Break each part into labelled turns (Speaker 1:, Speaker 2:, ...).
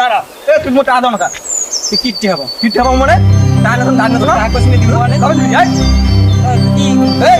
Speaker 1: দাঁড়া এ তুই মোটা আদা মাথা
Speaker 2: তুই কিট্টি হব
Speaker 1: কিট হব মানে তাই না তাই না তো
Speaker 2: টাকা কইছিলি দিব মানে
Speaker 1: কবে দিবি আয়
Speaker 2: কি
Speaker 1: এই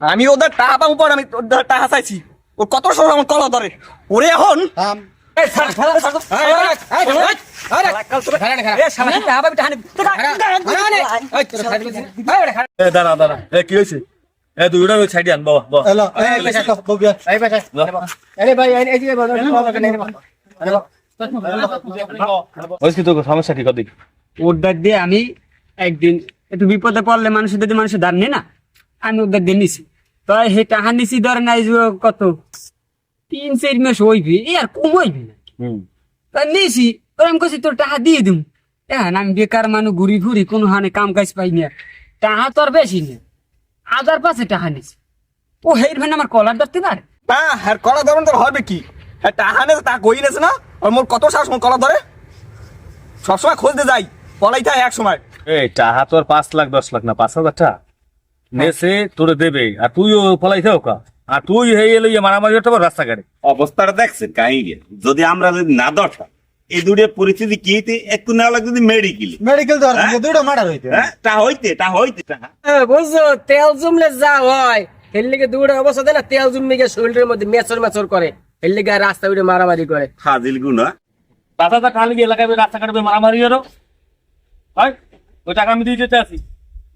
Speaker 1: আমি ওদের টাকা পাবো পর আমি ওদের টাকা চাইছি ওর কত সময় আমার কলা ধরে ওরে এখন
Speaker 3: দাঁড়া দাঁড়া এ কি হয়েছে এ তুই ওটা সাইডে আন বাবা বাবা
Speaker 4: হ্যালো এই তো ববিয়া
Speaker 2: এই আরে ভাই এই এই বল
Speaker 3: ওই কি তোর সমস্যা কি কদি
Speaker 5: উদ্ধার দিয়ে আমি একদিন একটু বিপদে পড়লে মানুষের যদি মানুষের দাঁড় নেই না আমি উদ্ধার দিয়ে নিছি তো সেই টাকা নিছি ধরে নাই কত? তিন চার মাস হইবি এ আর কম হইবি না।
Speaker 3: হুম।
Speaker 5: তা নিছি ওর আমি কছি তোর টাকা দিয়ে দিম। এখন আমি বেকার মানুষ ঘুরি ঘুরি কোনো হানে কাম কাজ পাই না। টাকা তো আর বেশি না। হাজার পাঁচে টাকা নিছি। ও হের ভাই আমার কলার ধরতে পারে?
Speaker 1: না হ্যাঁ কলা ধরুন তোর হবে কি? হ্যাঁ টাকা নেছে তা কই নেছে না? আর মোর কত সাহস মোর কলা ধরে? সবসময় খুঁজতে যাই পলাই থাকে এক সময়।
Speaker 3: এই টাহা তোর পাঁচ লাখ দশ লাখ না পাঁচ হাজার টাকা? নেছে তোরে দেবে। আর তুইও ফলাইছে ওকা। আর তুই হয়ে এলো মারামারি হতে পার রাস্তাঘাটে।
Speaker 6: অবস্থাটা দেখছেন কাহিনী যদি আমরা যদি না দরকার এই দুটোর পরিস্থিতি কি হইতে? একটু না লাগবে যদি মেডিকেল
Speaker 4: মেডিকেল তো
Speaker 6: হ্যাঁ?
Speaker 4: দুটো মার্ডার হইতে।
Speaker 6: হ্যাঁ? তা হইতে তা হইতে
Speaker 2: বুঝছ? তেল জমলে যা হয় এর লিগে দৌড়ে অবস্থা দেয় না তেল জমলে গিয়ে শরীরের মধ্যে মেচর মেচর করে এর লিগে রাস্তা উঠে মারামারি করে।
Speaker 6: ফাজিল গুণা
Speaker 3: টাকা লেগে এলাকায় রাস্তাঘাটে মারামারি হলো হয়? ওই টাকা আমি দিয়ে যেতে আসি।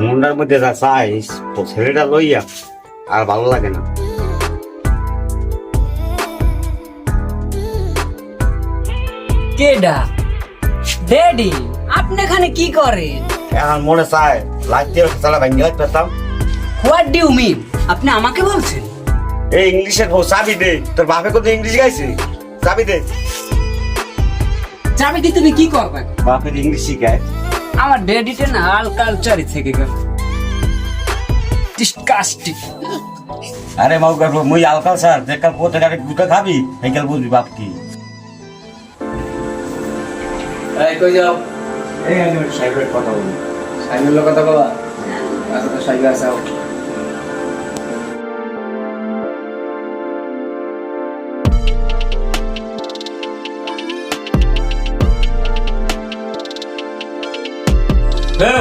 Speaker 6: মুন্ডার মধ্যে যা সাইজ তো ছেলেটা লইয়া আর ভালো লাগে না।
Speaker 5: কেডা? ড্যাডি আপনি এখানে কি করেন?
Speaker 6: এখন মনে চায় লাগতে ভাঙ্গি পেতাম।
Speaker 5: হোয়াট মিন আপনি আমাকে বলছেন?
Speaker 6: এই ইংলিশের বউ চাবি দে তোর বাপে কত ইংলিশ গাইছে? চাবি দে।
Speaker 5: চাবি দিয়ে তুমি কি করবেন
Speaker 6: বাপের ইংলিশ শিখায়।
Speaker 5: আমার ডেডিটেন না আল কালচারই থেকে গেল। ডিসকাস্টিং
Speaker 6: আরে মাউ গর্ব মুই আল কালচার দেখাল পোতে গাড়ি গুটা খাবি হেকাল বুঝবি বাপ কি।
Speaker 2: এই কই যাও?
Speaker 6: এই আমি সাইবার কথা বলি।
Speaker 2: সাইবার কথা বলা? আচ্ছা তো আছে আসাও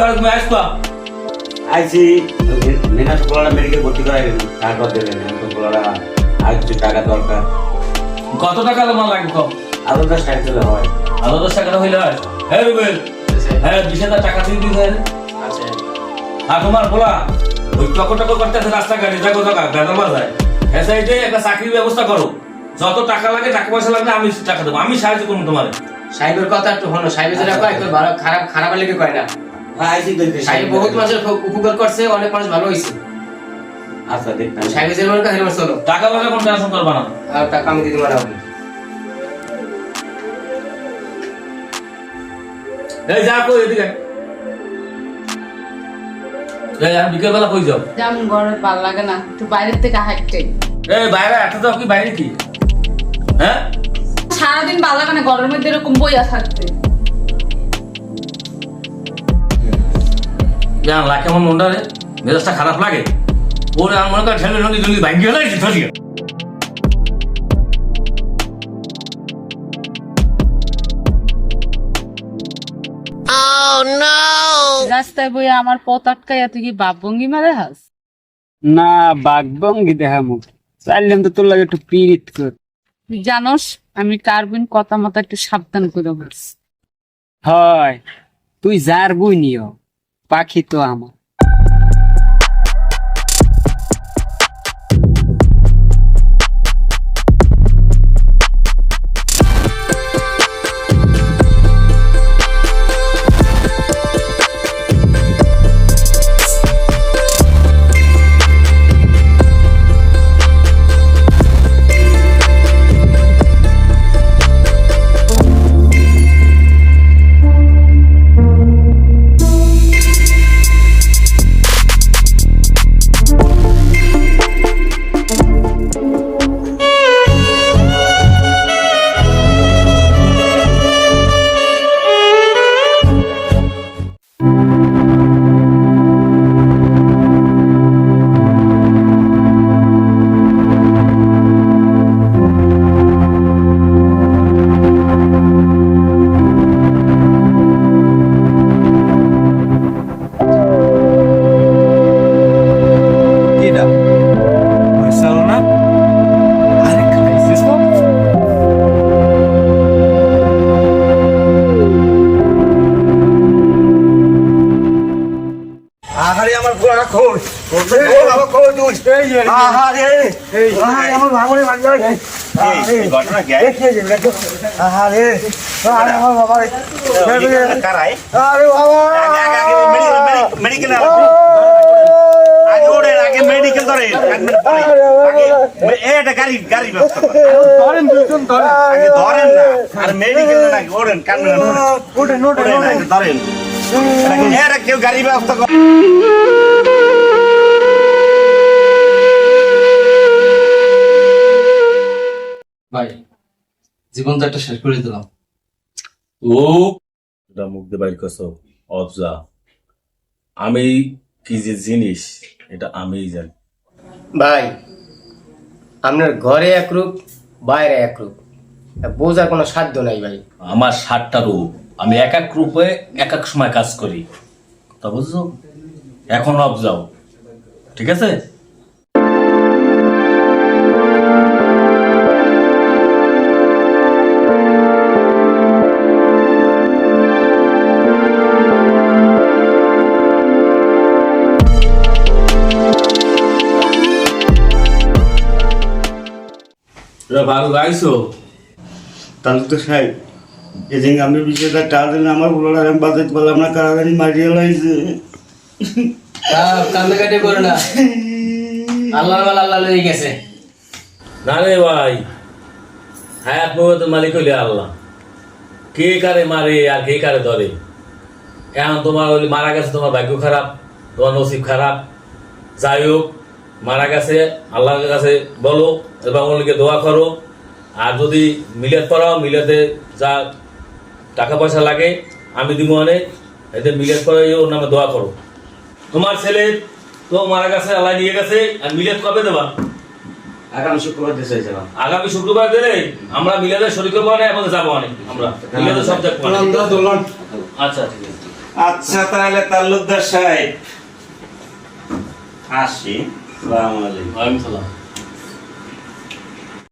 Speaker 3: ভারত তুমি আসবা।
Speaker 6: আইছি। নেনা তো পোলাটা মেডিকেল ভর্তি করাই তারপর দেবেন আমি তো পোলাটা আর কিছু টাকা দরকার।
Speaker 3: কত টাকা তোমার লাগবে কম
Speaker 6: আরও দশ টাকা দিলে হয়।
Speaker 3: আরও দশ টাকা হইলে হয়? হ্যাঁ রুবেল হ্যাঁ বিশ হাজার টাকা দিয়ে দিতে আর তোমার বলা ওই টক টক করতেছে রাস্তাঘাটে হ্যাঁ। সাইডে একটা চাকরির ব্যবস্থা করো। যত টাকা লাগে টাকা পয়সা লাগবে আমি টাকা দেবো। আমি সাহায্য করব তোমার।
Speaker 2: সাইবের কথা একটু হলো যেটা কয় কেউ ভালো খারাপ খারাপ লেগে কয় না।
Speaker 6: হ্যাঁ
Speaker 2: বহুত মানুষের উপকার করছে অনেক মানুষ ভালো হয়েছে
Speaker 6: আচ্ছা দেখতাম
Speaker 2: সাইবে যেমন কথা হেরবার চলো।
Speaker 3: টাকা পয়সা কোনো টেনশন করবা না।
Speaker 2: আর টাকা আমি দিতে পারব।
Speaker 3: এই যা কই এদিকে। এই আমি বিকেলবেলা কই যাও?
Speaker 7: যেমন ঘরে ভালো লাগে না একটু বাইরের থেকে হাঁটতে।
Speaker 3: এই বাইরে এত যাও কি বাইরে কি? হ্যাঁ?
Speaker 7: সারাদিন ভালো লাগে না ঘরের মধ্যে এরকম বইয়া থাকতে।
Speaker 3: জানলা কেমন মনটা রে মেজাজটা খারাপ লাগে। ওরে আমার মনে কর ঠেলে ভাঙ্গি হলে ধরিয়ে।
Speaker 7: রাস্তায় বইয়া আমার পথ আটকাইয়া তুই কি বাপ ভঙ্গি মারে হাস?
Speaker 5: না বাঘবঙ্গি দেখামু। চাইলাম তো তোর লাগে একটু পিরিত কর।
Speaker 7: তুই জানোস আমি কার্বিন কথা মতো একটু সাবধান করে বলছি।
Speaker 5: হয় তুই যার বই নিও। পাখি তো আমার
Speaker 6: আহারে আমার গোড়া খোঁজ বাবা খোঁজ আহারে। আহারে আমার ভাঙনে মারি আহারে। ঘটনা কি? আহারে। আরে আমার বাবা আরে বাবা। মেডিকেল আগে মেডিকেল ধরে। এটা গাড়ি গাড়ি ধরেন দুজন ধরেন। আগে ধরেন না। আর মেডিকেল না ওরেন কান্না ওরেন ওরেন ধরেন। কেউ গাড়ি ব্যবস্থা করে
Speaker 4: ভাই জীবন তো একটা শেষ করে দিলাম।
Speaker 3: ও এটা মুখ দিয়ে বাইর করছ অবজা আমি কি যে জিনিস এটা আমিই জানি।
Speaker 2: ভাই আপনার ঘরে এক রূপ বাইরে এক রূপ। বোঝার কোনো সাধ্য নাই ভাই।
Speaker 3: আমার সাতটা রূপ। আমি এক এক রূপে এক এক সময় কাজ করি। তা বুঝছ? এখন অফ যাও। ঠিক আছে? ভালো গাইছো?
Speaker 6: তাহলে তো সাহেব এদিন আমি বিষয়টা টাকা দিলে আমার বলার আমি বাজাতে পারলাম না কারাগারি মারিয়ে লাইছে।
Speaker 2: কান্দাকাটি করো না। আল্লাহ আল্লাহ লয়ে গেছে।
Speaker 3: না রে ভাই হায়াত মালিক হইলে আল্লাহ। কে কারে মারে আর কে কারে ধরে? এখন তোমার ওই মারা গেছে তোমার ভাগ্য খারাপ তোমার নসিব খারাপ। যাই হোক মারা গেছে আল্লাহর কাছে বলো এবং ওনাকে দোয়া করো। আর যদি মিলাদ করাও মিলাতে যা টাকা পয়সা লাগে আমি দিব অনেক এতে মিলাদ করে ওর নামে দোয়া করো। তোমার ছেলে তো মারা গেছে আল্লাহ নিয়ে গেছে আর মিলাদ কবে দেবা?
Speaker 6: আগামী শুক্রবার দেশে চাইছিলাম
Speaker 3: আগামী শুক্রবার দিলে আমরা মিলাদের শরীর করব না এবং যাব অনেক আমরা মিলাদের সব দেখব আচ্ছা ঠিক আছে।
Speaker 6: আচ্ছা তাহলে তালুকদার সাহেব। আসি সালাম আলাইকুম।
Speaker 3: ওয়ালাইকুম সালাম।